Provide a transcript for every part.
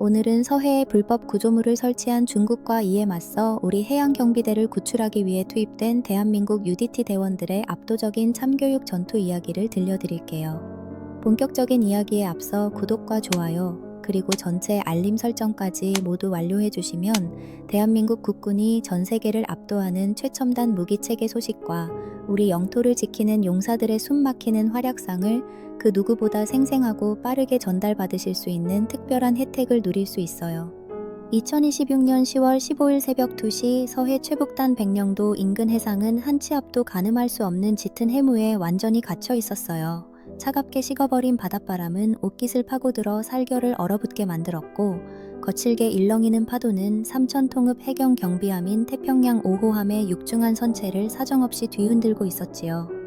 오늘은 서해에 불법 구조물을 설치한 중국과 이에 맞서 우리 해양 경비대를 구출하기 위해 투입된 대한민국 UDT 대원들의 압도적인 참교육 전투 이야기를 들려드릴게요. 본격적인 이야기에 앞서 구독과 좋아요, 그리고 전체 알림 설정까지 모두 완료해 주시면 대한민국 국군이 전 세계를 압도하는 최첨단 무기 체계 소식과 우리 영토를 지키는 용사들의 숨 막히는 활약상을 그 누구보다 생생하고 빠르게 전달받으실 수 있는 특별한 혜택을 누릴 수 있어요. 2026년 10월 15일 새벽 2시 서해 최북단 백령도 인근 해상은 한치 앞도 가늠할 수 없는 짙은 해무에 완전히 갇혀 있었어요. 차갑게 식어버린 바닷바람은 옷깃을 파고들어 살결을 얼어붙게 만들었고 거칠게 일렁이는 파도는 삼천통읍 해경 경비함인 태평양 5호함의 육중한 선체를 사정없이 뒤흔들고 있었지요.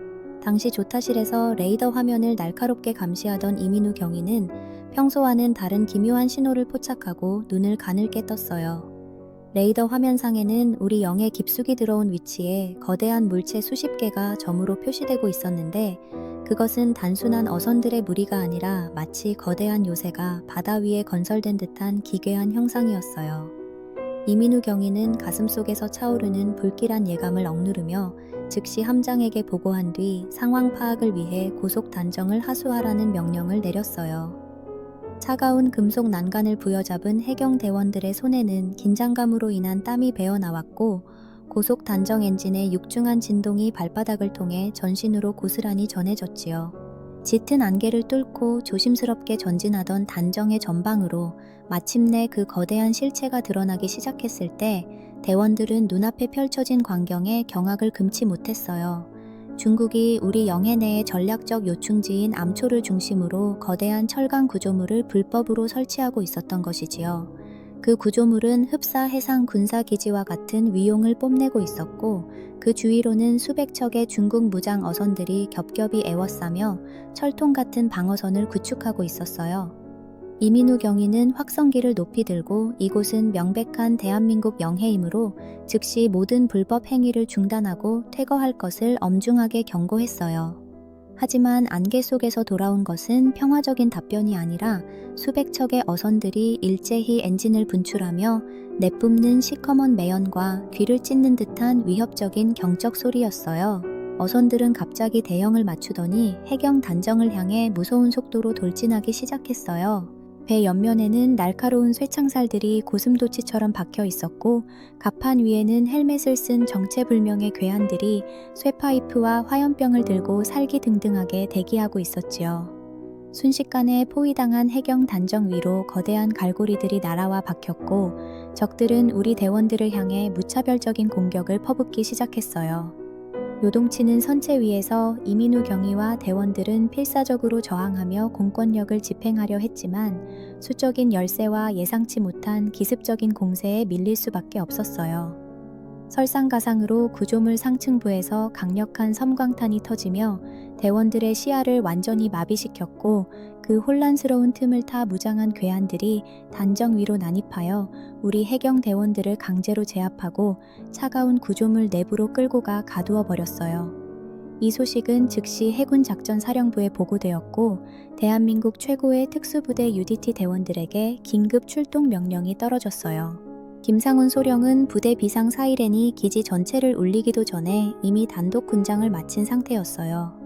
당시 조타실에서 레이더 화면을 날카롭게 감시하던 이민우 경위는 평소와는 다른 기묘한 신호를 포착하고 눈을 가늘게 떴어요. 레이더 화면상에는 우리 영의 깊숙이 들어온 위치에 거대한 물체 수십 개가 점으로 표시되고 있었는데 그것은 단순한 어선들의 무리가 아니라 마치 거대한 요새가 바다 위에 건설된 듯한 기괴한 형상이었어요. 이민우 경위는 가슴 속에서 차오르는 불길한 예감을 억누르며 즉시 함장에게 보고한 뒤 상황 파악을 위해 고속 단정을 하수하라는 명령을 내렸어요. 차가운 금속 난간을 부여잡은 해경 대원들의 손에는 긴장감으로 인한 땀이 배어 나왔고 고속 단정 엔진의 육중한 진동이 발바닥을 통해 전신으로 고스란히 전해졌지요. 짙은 안개를 뚫고 조심스럽게 전진하던 단정의 전방으로 마침내 그 거대한 실체가 드러나기 시작했을 때 대원들은 눈앞에 펼쳐진 광경에 경악을 금치 못했어요. 중국이 우리 영해 내의 전략적 요충지인 암초를 중심으로 거대한 철강 구조물을 불법으로 설치하고 있었던 것이지요. 그 구조물은 흡사 해상 군사기지와 같은 위용을 뽐내고 있었고 그 주위로는 수백 척의 중국 무장 어선들이 겹겹이 에워싸며 철통 같은 방어선을 구축하고 있었어요. 이민우 경위는 확성기를 높이 들고 이곳은 명백한 대한민국 영해이므로 즉시 모든 불법 행위를 중단하고 퇴거할 것을 엄중하게 경고했어요. 하지만 안개 속에서 돌아온 것은 평화적인 답변이 아니라 수백 척의 어선들이 일제히 엔진을 분출하며 내뿜는 시커먼 매연과 귀를 찢는 듯한 위협적인 경적 소리였어요. 어선들은 갑자기 대형을 맞추더니 해경 단정을 향해 무서운 속도로 돌진하기 시작했어요. 배 옆면에는 날카로운 쇠창살들이 고슴도치처럼 박혀 있었고 갑판 위에는 헬멧을 쓴 정체불명의 괴한들이 쇠파이프와 화염병을 들고 살기 등등하게 대기하고 있었지요. 순식간에 포위당한 해경 단정 위로 거대한 갈고리들이 날아와 박혔고 적들은 우리 대원들을 향해 무차별적인 공격을 퍼붓기 시작했어요. 요동치는 선체 위에서 이민우 경위와 대원들은 필사적으로 저항하며 공권력을 집행하려 했지만 수적인 열세와 예상치 못한 기습적인 공세에 밀릴 수밖에 없었어요. 설상가상으로 구조물 상층부에서 강력한 섬광탄이 터지며 대원들의 시야를 완전히 마비시켰고 그 혼란스러운 틈을 타 무장한 괴한들이 단정 위로 난입하여 우리 해경 대원들을 강제로 제압하고 차가운 구조물 내부로 끌고 가 가두어 버렸어요. 이 소식은 즉시 해군 작전 사령부에 보고되었고 대한민국 최고의 특수부대 UDT 대원들에게 긴급 출동 명령이 떨어졌어요. 김상훈 소령은 부대 비상 사이렌이 기지 전체를 울리기도 전에 이미 단독 군장을 마친 상태였어요.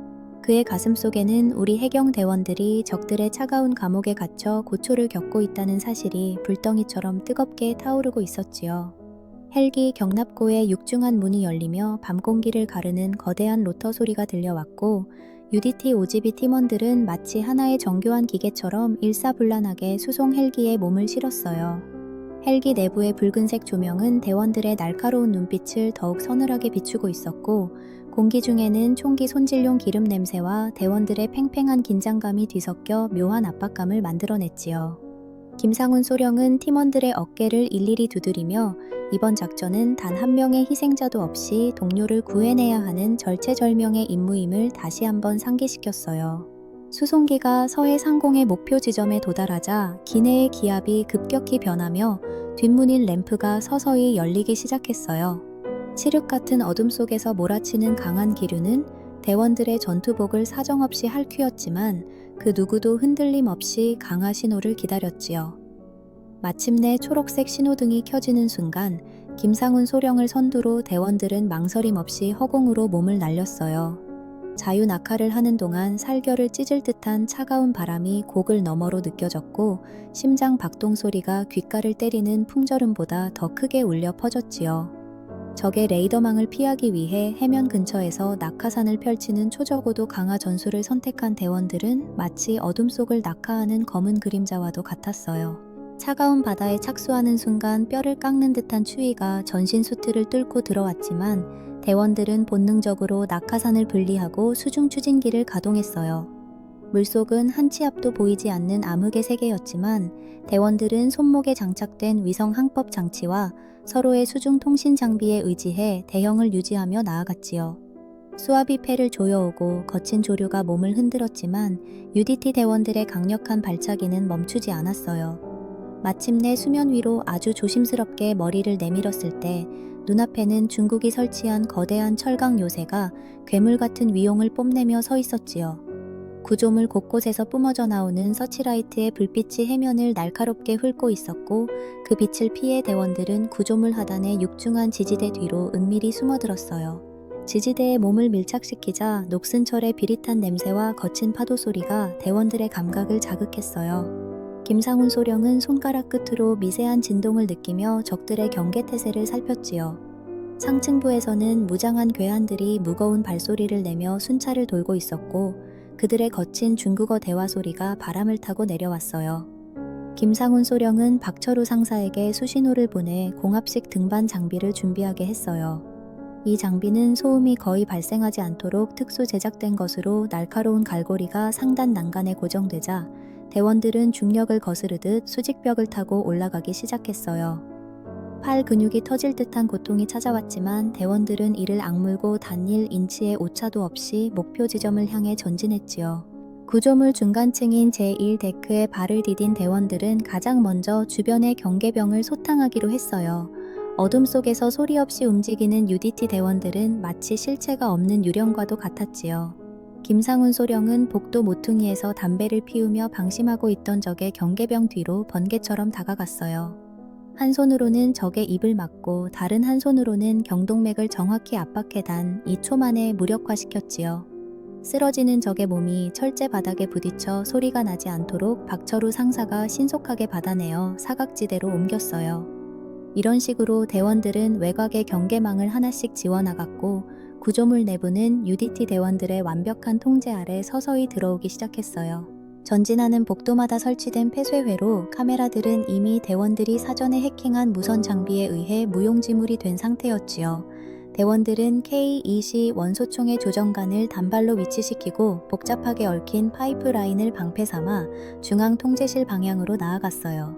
그의 가슴 속에는 우리 해경 대원들이 적들의 차가운 감옥에 갇혀 고초를 겪고 있다는 사실이 불덩이처럼 뜨겁게 타오르고 있었지요. 헬기 경납고의 육중한 문이 열리며 밤 공기를 가르는 거대한 로터 소리가 들려왔고 UDT OGB 팀원들은 마치 하나의 정교한 기계처럼 일사불란하게 수송 헬기에 몸을 실었어요. 헬기 내부의 붉은색 조명은 대원들의 날카로운 눈빛을 더욱 서늘하게 비추고 있었고 공기 중에는 총기 손질용 기름 냄새와 대원들의 팽팽한 긴장감이 뒤섞여 묘한 압박감을 만들어냈지요. 김상훈 소령은 팀원들의 어깨를 일일이 두드리며 이번 작전은 단 한 명의 희생자도 없이 동료를 구해내야 하는 절체절명의 임무임을 다시 한번 상기시켰어요. 수송기가 서해 상공의 목표 지점에 도달하자 기내의 기압이 급격히 변하며 뒷문인 램프가 서서히 열리기 시작했어요. 칠흑 같은 어둠 속에서 몰아치는 강한 기류는 대원들의 전투복을 사정없이 핥히었지만 그 누구도 흔들림 없이 강화 신호를 기다렸지요. 마침내 초록색 신호등이 켜지는 순간 김상훈 소령을 선두로 대원들은 망설임 없이 허공으로 몸을 날렸어요. 자유 낙하를 하는 동안 살결을 찢을 듯한 차가운 바람이 곡을 너머로 느껴졌고 심장 박동 소리가 귓가를 때리는 풍절음보다 더 크게 울려 퍼졌지요. 적의 레이더망을 피하기 위해 해면 근처에서 낙하산을 펼치는 초저고도 강화 전술을 선택한 대원들은 마치 어둠 속을 낙하하는 검은 그림자와도 같았어요. 차가운 바다에 착수하는 순간 뼈를 깎는 듯한 추위가 전신 수트를 뚫고 들어왔지만 대원들은 본능적으로 낙하산을 분리하고 수중 추진기를 가동했어요. 물속은 한 치 앞도 보이지 않는 암흑의 세계였지만 대원들은 손목에 장착된 위성 항법 장치와 서로의 수중 통신 장비에 의지해 대형을 유지하며 나아갔지요. 수압이 폐를 조여오고 거친 조류가 몸을 흔들었지만 UDT 대원들의 강력한 발차기는 멈추지 않았어요. 마침내 수면 위로 아주 조심스럽게 머리를 내밀었을 때 눈앞에는 중국이 설치한 거대한 철강 요새가 괴물 같은 위용을 뽐내며 서 있었지요. 구조물 곳곳에서 뿜어져 나오는 서치라이트의 불빛이 해면을 날카롭게 훑고 있었고 그 빛을 피해 대원들은 구조물 하단의 육중한 지지대 뒤로 은밀히 숨어들었어요. 지지대에 몸을 밀착시키자 녹슨 철의 비릿한 냄새와 거친 파도 소리가 대원들의 감각을 자극했어요. 김상훈 소령은 손가락 끝으로 미세한 진동을 느끼며 적들의 경계태세를 살폈지요. 상층부에서는 무장한 괴한들이 무거운 발소리를 내며 순찰을 돌고 있었고 그들의 거친 중국어 대화 소리가 바람을 타고 내려왔어요. 김상훈 소령은 박철우 상사에게 수신호를 보내 공합식 등반 장비를 준비하게 했어요. 이 장비는 소음이 거의 발생하지 않도록 특수 제작된 것으로 날카로운 갈고리가 상단 난간에 고정되자 대원들은 중력을 거스르듯 수직벽을 타고 올라가기 시작했어요. 팔 근육이 터질 듯한 고통이 찾아왔지만 대원들은 이를 악물고 단일 인치의 오차도 없이 목표 지점을 향해 전진했지요. 구조물 중간층인 제1데크에 발을 디딘 대원들은 가장 먼저 주변의 경계병을 소탕하기로 했어요. 어둠 속에서 소리 없이 움직이는 UDT 대원들은 마치 실체가 없는 유령과도 같았지요. 김상훈 소령은 복도 모퉁이에서 담배를 피우며 방심하고 있던 적의 경계병 뒤로 번개처럼 다가갔어요. 한 손으로는 적의 입을 막고 다른 한 손으로는 경동맥을 정확히 압박해 단 2초 만에 무력화시켰지요. 쓰러지는 적의 몸이 철제 바닥에 부딪혀 소리가 나지 않도록 박철우 상사가 신속하게 받아내어 사각지대로 옮겼어요. 이런 식으로 대원들은 외곽의 경계망을 하나씩 지워나갔고 구조물 내부는 UDT 대원들의 완벽한 통제 아래 서서히 들어오기 시작했어요. 전진하는 복도마다 설치된 폐쇄회로 카메라들은 이미 대원들이 사전에 해킹한 무선 장비에 의해 무용지물이 된 상태였지요. 대원들은 K-20 원소총의 조정관을 단발로 위치시키고 복잡하게 얽힌 파이프라인을 방패 삼아 중앙 통제실 방향으로 나아갔어요.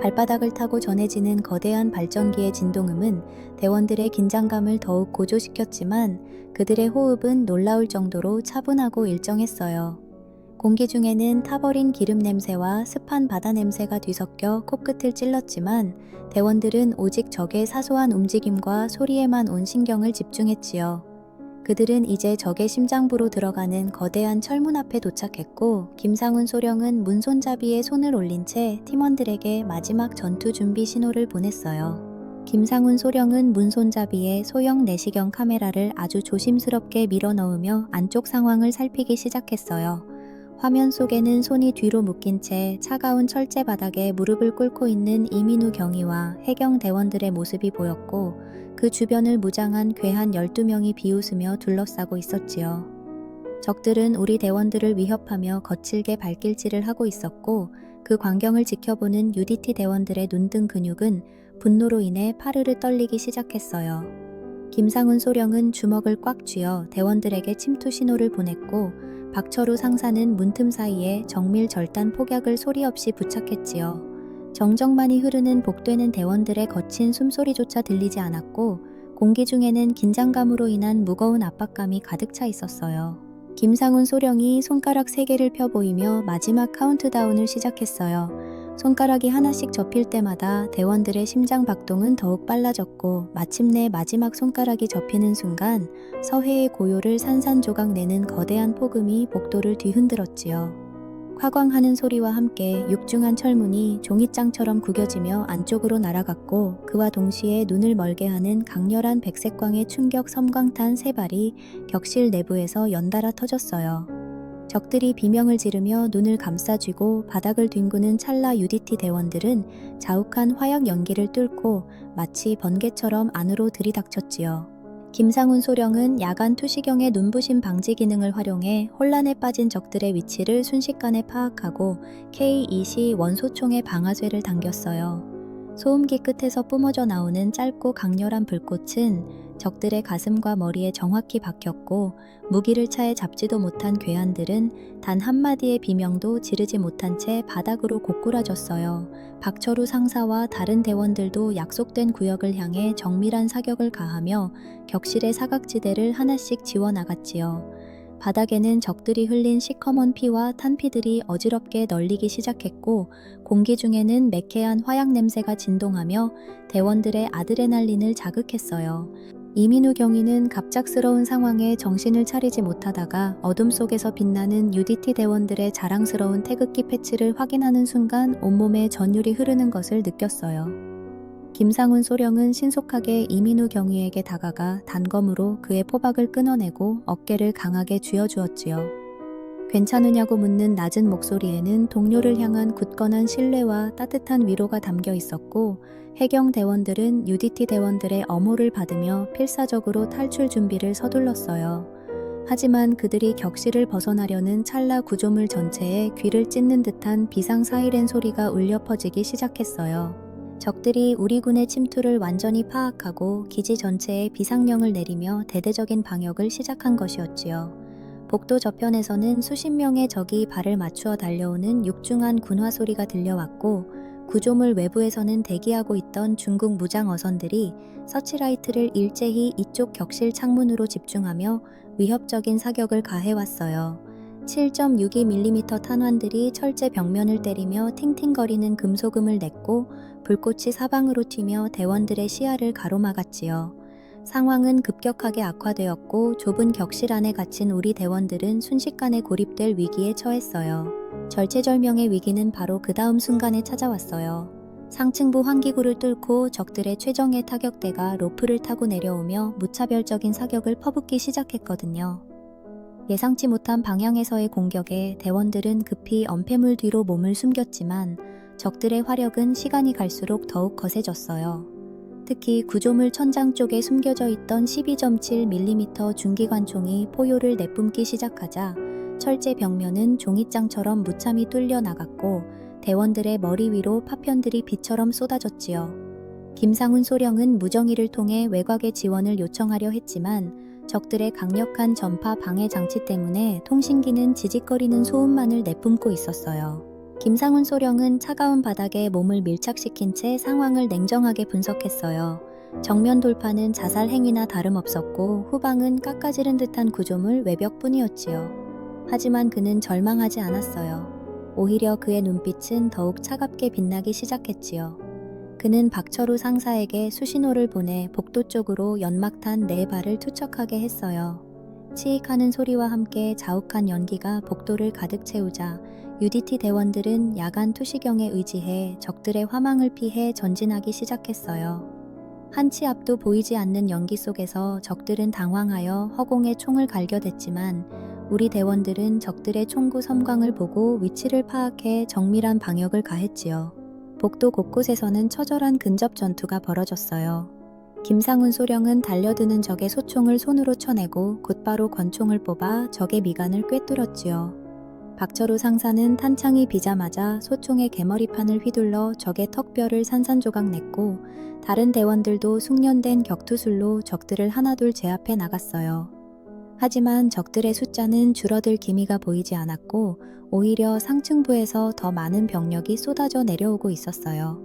발바닥을 타고 전해지는 거대한 발전기의 진동음은 대원들의 긴장감을 더욱 고조시켰지만 그들의 호흡은 놀라울 정도로 차분하고 일정했어요. 공기 중에는 타버린 기름 냄새와 습한 바다 냄새가 뒤섞여 코끝을 찔렀지만 대원들은 오직 적의 사소한 움직임과 소리에만 온 신경을 집중했지요. 그들은 이제 적의 심장부로 들어가는 거대한 철문 앞에 도착했고 김상훈 소령은 문손잡이에 손을 올린 채 팀원들에게 마지막 전투 준비 신호를 보냈어요. 김상훈 소령은 문손잡이에 소형 내시경 카메라를 아주 조심스럽게 밀어 넣으며 안쪽 상황을 살피기 시작했어요. 화면 속에는 손이 뒤로 묶인 채 차가운 철제 바닥에 무릎을 꿇고 있는 이민우 경위와 해경 대원들의 모습이 보였고 그 주변을 무장한 괴한 12명이 비웃으며 둘러싸고 있었지요. 적들은 우리 대원들을 위협하며 거칠게 발길질을 하고 있었고 그 광경을 지켜보는 UDT 대원들의 눈등 근육은 분노로 인해 파르르 떨리기 시작했어요. 김상훈 소령은 주먹을 꽉 쥐어 대원들에게 침투 신호를 보냈고 박철우 상사는 문틈 사이에 정밀 절단 폭약을 소리 없이 부착했지요. 정적만이 흐르는 복되는 대원들의 거친 숨소리조차 들리지 않았고 공기 중에는 긴장감으로 인한 무거운 압박감이 가득 차 있었어요. 김상훈 소령이 손가락 세 개를 펴 보이며 마지막 카운트다운을 시작했어요. 손가락이 하나씩 접힐 때마다 대원들의 심장 박동은 더욱 빨라졌고 마침내 마지막 손가락이 접히는 순간 서해의 고요를 산산조각 내는 거대한 폭음이 복도를 뒤흔들었지요. 화광하는 소리와 함께 육중한 철문이 종잇장처럼 구겨지며 안쪽으로 날아갔고 그와 동시에 눈을 멀게 하는 강렬한 백색광의 충격 섬광탄 세 발이 격실 내부에서 연달아 터졌어요. 적들이 비명을 지르며 눈을 감싸쥐고 바닥을 뒹구는 찰나 UDT 대원들은 자욱한 화약 연기를 뚫고 마치 번개처럼 안으로 들이닥쳤지요. 김상훈 소령은 야간 투시경의 눈부신 방지 기능을 활용해 혼란에 빠진 적들의 위치를 순식간에 파악하고 K-20 원소총의 방아쇠를 당겼어요. 소음기 끝에서 뿜어져 나오는 짧고 강렬한 불꽃은 적들의 가슴과 머리에 정확히 박혔고 무기를 차에 잡지도 못한 괴한들은 단 한마디의 비명도 지르지 못한 채 바닥으로 고꾸라졌어요. 박철우 상사와 다른 대원들도 약속된 구역을 향해 정밀한 사격을 가하며 격실의 사각지대를 하나씩 지워나갔지요. 바닥에는 적들이 흘린 시커먼 피와 탄피들이 어지럽게 널리기 시작했고 공기 중에는 매캐한 화약 냄새가 진동하며 대원들의 아드레날린을 자극했어요. 이민우 경위는 갑작스러운 상황에 정신을 차리지 못하다가 어둠 속에서 빛나는 UDT 대원들의 자랑스러운 태극기 패치를 확인하는 순간 온몸에 전율이 흐르는 것을 느꼈어요. 김상훈 소령은 신속하게 이민우 경위에게 다가가 단검으로 그의 포박을 끊어내고 어깨를 강하게 쥐어주었지요. 괜찮으냐고 묻는 낮은 목소리에는 동료를 향한 굳건한 신뢰와 따뜻한 위로가 담겨 있었고 해경 대원들은 UDT 대원들의 엄호를 받으며 필사적으로 탈출 준비를 서둘렀어요. 하지만 그들이 격실을 벗어나려는 찰나 구조물 전체에 귀를 찢는 듯한 비상 사이렌 소리가 울려 퍼지기 시작했어요. 적들이 우리 군의 침투를 완전히 파악하고 기지 전체에 비상령을 내리며 대대적인 방역을 시작한 것이었지요. 복도 저편에서는 수십 명의 적이 발을 맞추어 달려오는 육중한 군화 소리가 들려왔고 구조물 외부에서는 대기하고 있던 중국 무장 어선들이 서치라이트를 일제히 이쪽 격실 창문으로 집중하며 위협적인 사격을 가해왔어요. 7.62mm 탄환들이 철제 벽면을 때리며 팅팅거리는 금소금을 냈고 불꽃이 사방으로 튀며 대원들의 시야를 가로막았지요. 상황은 급격하게 악화되었고 좁은 격실 안에 갇힌 우리 대원들은 순식간에 고립될 위기에 처했어요. 절체절명의 위기는 바로 그 다음 순간에 찾아왔어요. 상층부 환기구를 뚫고 적들의 최정예 타격대가 로프를 타고 내려오며 무차별적인 사격을 퍼붓기 시작했거든요. 예상치 못한 방향에서의 공격에 대원들은 급히 엄폐물 뒤로 몸을 숨겼지만 적들의 화력은 시간이 갈수록 더욱 거세졌어요. 특히 구조물 천장 쪽에 숨겨져 있던 12.7mm 중기관총이 포효를 내뿜기 시작하자 철제 벽면은 종잇장처럼 무참히 뚫려 나갔고 대원들의 머리 위로 파편들이 비처럼 쏟아졌지요. 김상훈 소령은 무정의를 통해 외곽의 지원을 요청하려 했지만 적들의 강력한 전파 방해 장치 때문에 통신기는 지직거리는 소음만을 내뿜고 있었어요. 김상훈 소령은 차가운 바닥에 몸을 밀착시킨 채 상황을 냉정하게 분석했어요. 정면 돌파는 자살 행위나 다름없었고 후방은 깎아지른 듯한 구조물 외벽뿐이었지요. 하지만 그는 절망하지 않았어요. 오히려 그의 눈빛은 더욱 차갑게 빛나기 시작했지요. 그는 박철우 상사에게 수신호를 보내 복도 쪽으로 연막탄 네 발을 투척하게 했어요. 치익하는 소리와 함께 자욱한 연기가 복도를 가득 채우자 UDT 대원들은 야간 투시경에 의지해 적들의 화망을 피해 전진하기 시작했어요. 한치 앞도 보이지 않는 연기 속에서 적들은 당황하여 허공에 총을 갈겨댔지만 우리 대원들은 적들의 총구 섬광을 보고 위치를 파악해 정밀한 방역을 가했지요. 복도 곳곳에서는 처절한 근접 전투가 벌어졌어요. 김상훈 소령은 달려드는 적의 소총을 손으로 쳐내고 곧바로 권총을 뽑아 적의 미간을 꿰뚫었지요. 박철우 상사는 탄창이 비자마자 소총의 개머리판을 휘둘러 적의 턱뼈를 산산조각 냈고 다른 대원들도 숙련된 격투술로 적들을 하나둘 제압해 나갔어요. 하지만 적들의 숫자는 줄어들 기미가 보이지 않았고 오히려 상층부에서 더 많은 병력이 쏟아져 내려오고 있었어요.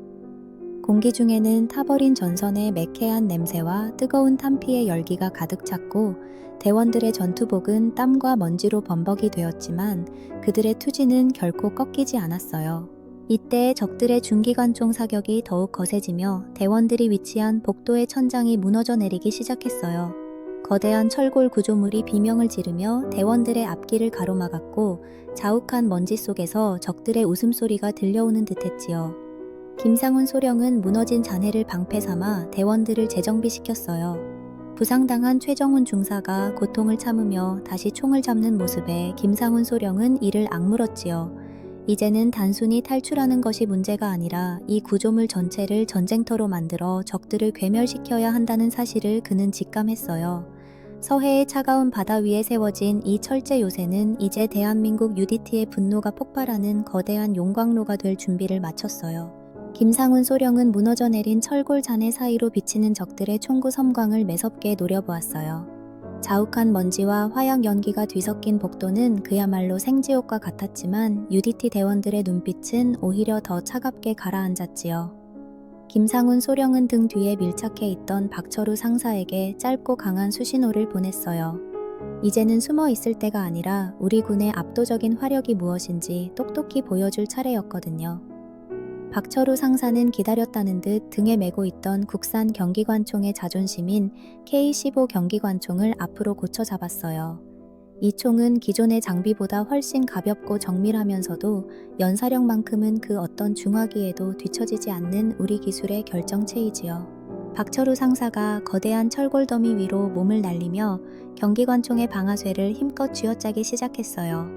공기 중에는 타버린 전선의 매캐한 냄새와 뜨거운 탄피의 열기가 가득 찼고 대원들의 전투복은 땀과 먼지로 범벅이 되었지만 그들의 투지는 결코 꺾이지 않았어요. 이때 적들의 중기관총 사격이 더욱 거세지며 대원들이 위치한 복도의 천장이 무너져 내리기 시작했어요. 거대한 철골 구조물이 비명을 지르며 대원들의 앞길을 가로막았고 자욱한 먼지 속에서 적들의 웃음소리가 들려오는 듯했지요. 김상훈 소령은 무너진 잔해를 방패 삼아 대원들을 재정비시켰어요. 부상당한 최정훈 중사가 고통을 참으며 다시 총을 잡는 모습에 김상훈 소령은 이를 악물었지요. 이제는 단순히 탈출하는 것이 문제가 아니라 이 구조물 전체를 전쟁터로 만들어 적들을 괴멸시켜야 한다는 사실을 그는 직감했어요. 서해의 차가운 바다 위에 세워진 이 철제 요새는 이제 대한민국 UDT의 분노가 폭발하는 거대한 용광로가 될 준비를 마쳤어요. 김상훈 소령은 무너져 내린 철골 잔해 사이로 비치는 적들의 총구 섬광을 매섭게 노려보았어요. 자욱한 먼지와 화약 연기가 뒤섞인 복도는 그야말로 생지옥과 같았지만 UDT 대원들의 눈빛은 오히려 더 차갑게 가라앉았지요. 김상훈 소령은 등 뒤에 밀착해 있던 박철우 상사에게 짧고 강한 수신호를 보냈어요. 이제는 숨어 있을 때가 아니라 우리 군의 압도적인 화력이 무엇인지 똑똑히 보여줄 차례였거든요. 박철우 상사는 기다렸다는 듯 등에 메고 있던 국산 경기관총의 자존심인 K15 경기관총을 앞으로 고쳐 잡았어요. 이 총은 기존의 장비보다 훨씬 가볍고 정밀하면서도 연사력만큼은 그 어떤 중화기에도 뒤처지지 않는 우리 기술의 결정체이지요. 박철우 상사가 거대한 철골 더미 위로 몸을 날리며 경기관총의 방아쇠를 힘껏 쥐어짜기 시작했어요.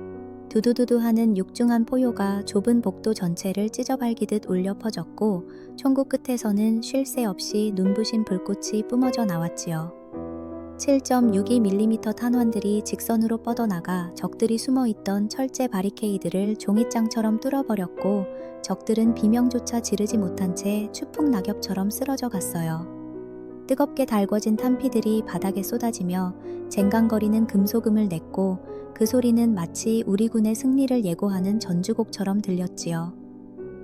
두두두두 하는 육중한 포효가 좁은 복도 전체를 찢어발기듯 울려 퍼졌고 총구 끝에서는 쉴 새 없이 눈부신 불꽃이 뿜어져 나왔지요. 7.62mm 탄환들이 직선으로 뻗어나가 적들이 숨어 있던 철제 바리케이드를 종잇장처럼 뚫어버렸고 적들은 비명조차 지르지 못한 채 추풍 낙엽처럼 쓰러져 갔어요. 뜨겁게 달궈진 탄피들이 바닥에 쏟아지며 쟁강거리는 금소금을 냈고 그 소리는 마치 우리 군의 승리를 예고하는 전주곡처럼 들렸지요.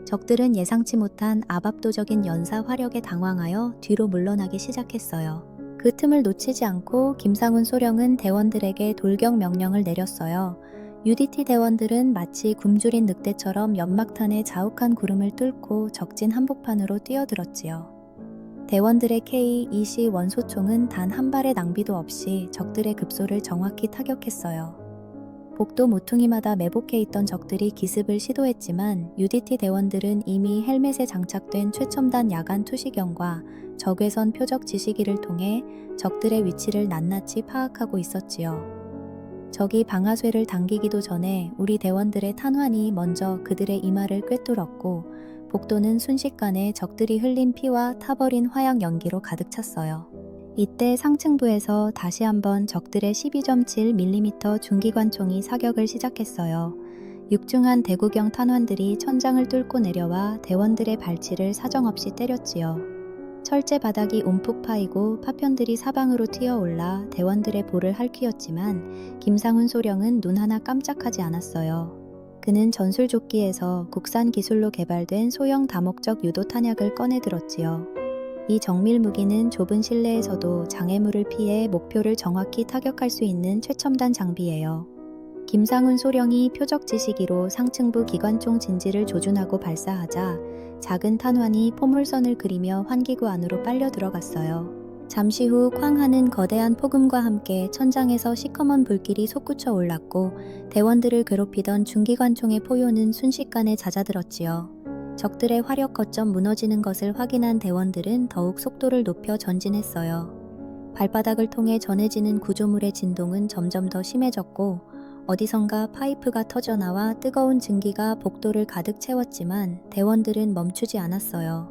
적들은 예상치 못한 아밥도적인 연사 화력에 당황하여 뒤로 물러나기 시작했어요. 그 틈을 놓치지 않고 김상훈 소령은 대원들에게 돌격 명령을 내렸어요. UDT 대원들은 마치 굶주린 늑대처럼 연막탄의 자욱한 구름을 뚫고 적진 한복판으로 뛰어들었지요. 대원들의 K-20 원소총은 단 한 발의 낭비도 없이 적들의 급소를 정확히 타격했어요. 복도 모퉁이마다 매복해 있던 적들이 기습을 시도했지만 UDT 대원들은 이미 헬멧에 장착된 최첨단 야간 투시경과 적외선 표적 지시기를 통해 적들의 위치를 낱낱이 파악하고 있었지요. 적이 방아쇠를 당기기도 전에 우리 대원들의 탄환이 먼저 그들의 이마를 꿰뚫었고 복도는 순식간에 적들이 흘린 피와 타버린 화약 연기로 가득 찼어요. 이때 상층부에서 다시 한번 적들의 12.7mm 중기관총이 사격을 시작했어요. 육중한 대구경 탄환들이 천장을 뚫고 내려와 대원들의 발치를 사정없이 때렸지요. 철제 바닥이 움푹 파이고 파편들이 사방으로 튀어올라 대원들의 볼을 핥히었지만 김상훈 소령은 눈 하나 깜짝하지 않았어요. 그는 전술조끼에서 국산 기술로 개발된 소형 다목적 유도 탄약을 꺼내 들었지요. 이 정밀 무기는 좁은 실내에서도 장애물을 피해 목표를 정확히 타격할 수 있는 최첨단 장비예요. 김상훈 소령이 표적 지시기로 상층부 기관총 진지를 조준하고 발사하자 작은 탄환이 포물선을 그리며 환기구 안으로 빨려 들어갔어요. 잠시 후 쾅 하는 거대한 폭음과 함께 천장에서 시커먼 불길이 솟구쳐 올랐고 대원들을 괴롭히던 중기관총의 포효는 순식간에 잦아들었지요. 적들의 화력 거점 무너지는 것을 확인한 대원들은 더욱 속도를 높여 전진했어요. 발바닥을 통해 전해지는 구조물의 진동은 점점 더 심해졌고 어디선가 파이프가 터져 나와 뜨거운 증기가 복도를 가득 채웠지만 대원들은 멈추지 않았어요.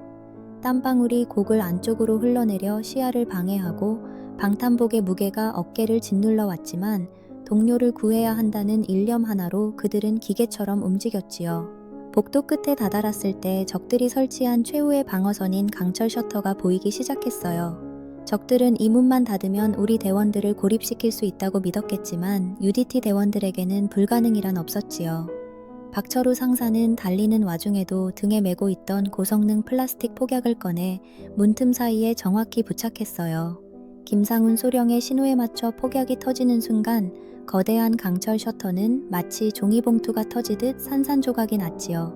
땀방울이 곡을 안쪽으로 흘러내려 시야를 방해하고 방탄복의 무게가 어깨를 짓눌러 왔지만 동료를 구해야 한다는 일념 하나로 그들은 기계처럼 움직였지요. 복도 끝에 다다랐을 때 적들이 설치한 최후의 방어선인 강철 셔터가 보이기 시작했어요. 적들은 이 문만 닫으면 우리 대원들을 고립시킬 수 있다고 믿었겠지만 UDT 대원들에게는 불가능이란 없었지요. 박철우 상사는 달리는 와중에도 등에 메고 있던 고성능 플라스틱 폭약을 꺼내 문틈 사이에 정확히 부착했어요. 김상훈 소령의 신호에 맞춰 폭약이 터지는 순간 거대한 강철 셔터는 마치 종이봉투가 터지듯 산산조각이 났지요.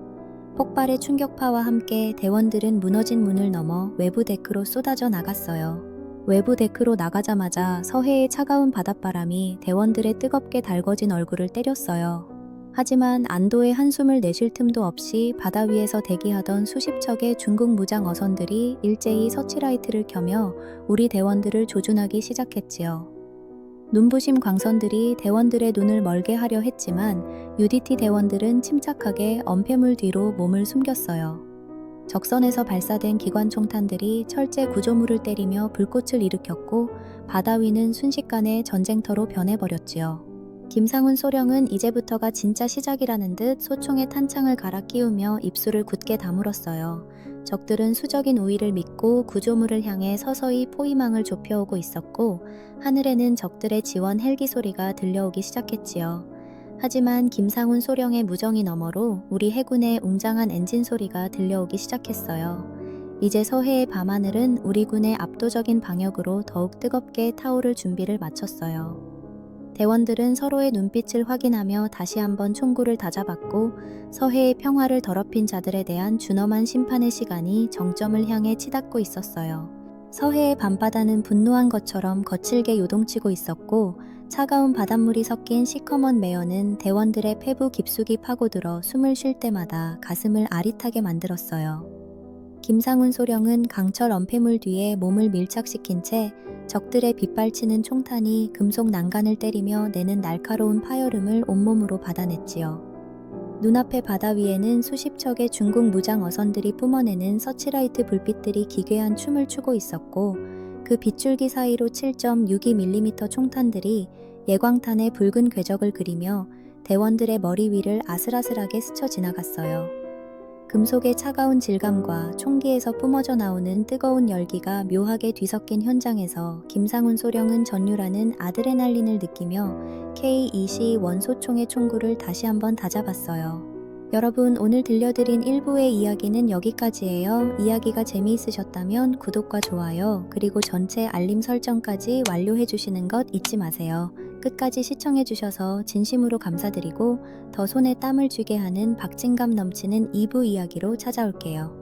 폭발의 충격파와 함께 대원들은 무너진 문을 넘어 외부 데크로 쏟아져 나갔어요. 외부 데크로 나가자마자 서해의 차가운 바닷바람이 대원들의 뜨겁게 달궈진 얼굴을 때렸어요. 하지만 안도의 한숨을 내쉴 틈도 없이 바다 위에서 대기하던 수십 척의 중국 무장 어선들이 일제히 서치라이트를 켜며 우리 대원들을 조준하기 시작했지요. 눈부심 광선들이 대원들의 눈을 멀게 하려 했지만 UDT 대원들은 침착하게 엄폐물 뒤로 몸을 숨겼어요. 적선에서 발사된 기관 총탄들이 철제 구조물을 때리며 불꽃을 일으켰고 바다 위는 순식간에 전쟁터로 변해버렸지요. 김상훈 소령은 이제부터가 진짜 시작이라는 듯 소총에 탄창을 갈아 끼우며 입술을 굳게 다물었어요. 적들은 수적인 우위를 믿고 구조물을 향해 서서히 포위망을 좁혀오고 있었고 하늘에는 적들의 지원 헬기 소리가 들려오기 시작했지요. 하지만 김상훈 소령의 무정이 너머로 우리 해군의 웅장한 엔진 소리가 들려오기 시작했어요. 이제 서해의 밤하늘은 우리 군의 압도적인 방역으로 더욱 뜨겁게 타오를 준비를 마쳤어요. 대원들은 서로의 눈빛을 확인하며 다시 한번 총구를 다잡았고 서해의 평화를 더럽힌 자들에 대한 준엄한 심판의 시간이 정점을 향해 치닫고 있었어요. 서해의 밤바다는 분노한 것처럼 거칠게 요동치고 있었고 차가운 바닷물이 섞인 시커먼 매연은 대원들의 폐부 깊숙이 파고들어 숨을 쉴 때마다 가슴을 아릿하게 만들었어요. 김상훈 소령은 강철 엄폐물 뒤에 몸을 밀착시킨 채 적들의 빗발치는 총탄이 금속 난간을 때리며 내는 날카로운 파열음을 온몸으로 받아냈지요. 눈앞의 바다 위에는 수십 척의 중국 무장 어선들이 뿜어내는 서치라이트 불빛들이 기괴한 춤을 추고 있었고 그 빗줄기 사이로 7.62mm 총탄들이 예광탄의 붉은 궤적을 그리며 대원들의 머리 위를 아슬아슬하게 스쳐 지나갔어요. 금속의 차가운 질감과 총기에서 뿜어져 나오는 뜨거운 열기가 묘하게 뒤섞인 현장에서 김상훈 소령은 전율하는 아드레날린을 느끼며 K-20 원소총의 총구를 다시 한번 다잡았어요. 여러분 오늘 들려드린 일부의 이야기는 여기까지예요. 이야기가 재미있으셨다면 구독과 좋아요 그리고 전체 알림 설정까지 완료해 주시는 것 잊지 마세요. 끝까지 시청해 주셔서 진심으로 감사드리고 더 손에 땀을 쥐게 하는 박진감 넘치는 2부 이야기로 찾아올게요.